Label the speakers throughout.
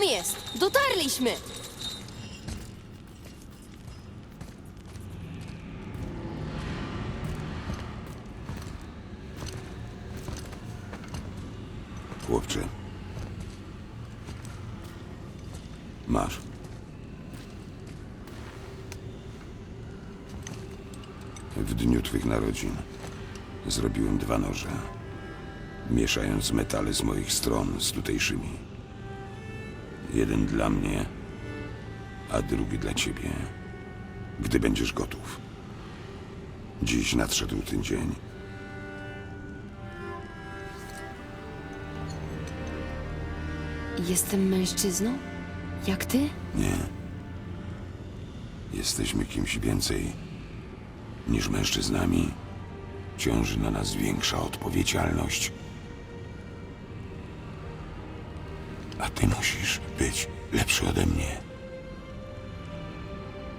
Speaker 1: tam jest! Dotarliśmy!
Speaker 2: Chłopcze. Masz. W dniu twych narodzin zrobiłem dwa noże, mieszając metale z moich stron z tutejszymi. Jeden dla mnie, a drugi dla ciebie, gdy będziesz gotów. Dziś nadszedł ten dzień.
Speaker 1: Jestem mężczyzną? Jak ty?
Speaker 2: Nie. Jesteśmy kimś więcej niż mężczyznami. Ciąży na nas większa odpowiedzialność. A ty musisz być lepszy ode mnie.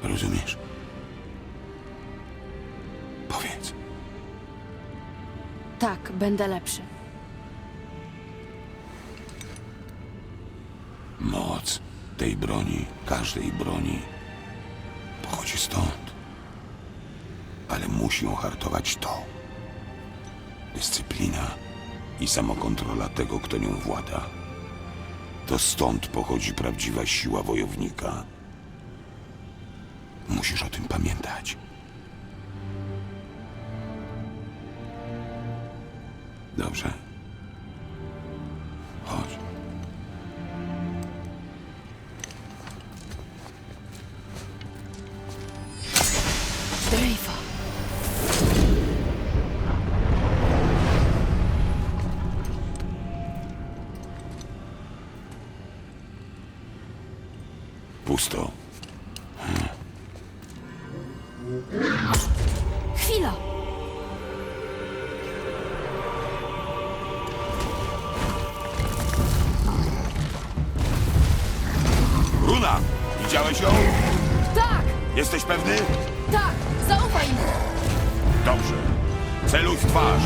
Speaker 2: Rozumiesz? Powiedz.
Speaker 1: Tak, będę lepszy.
Speaker 2: Moc tej broni, każdej broni, pochodzi stąd. Ale musi ją hartować to. Dyscyplina i samokontrola tego, kto nią włada. To stąd pochodzi prawdziwa siła wojownika. Musisz o tym pamiętać. Dobrze. Chodź.
Speaker 1: Drейfa.
Speaker 2: Pusto.
Speaker 1: Chwila!
Speaker 2: Runa! Widziałeś ją?
Speaker 1: Tak!
Speaker 2: Jesteś pewny?
Speaker 1: Tak! Zaufaj mi!
Speaker 2: Dobrze. Celuj w twarz.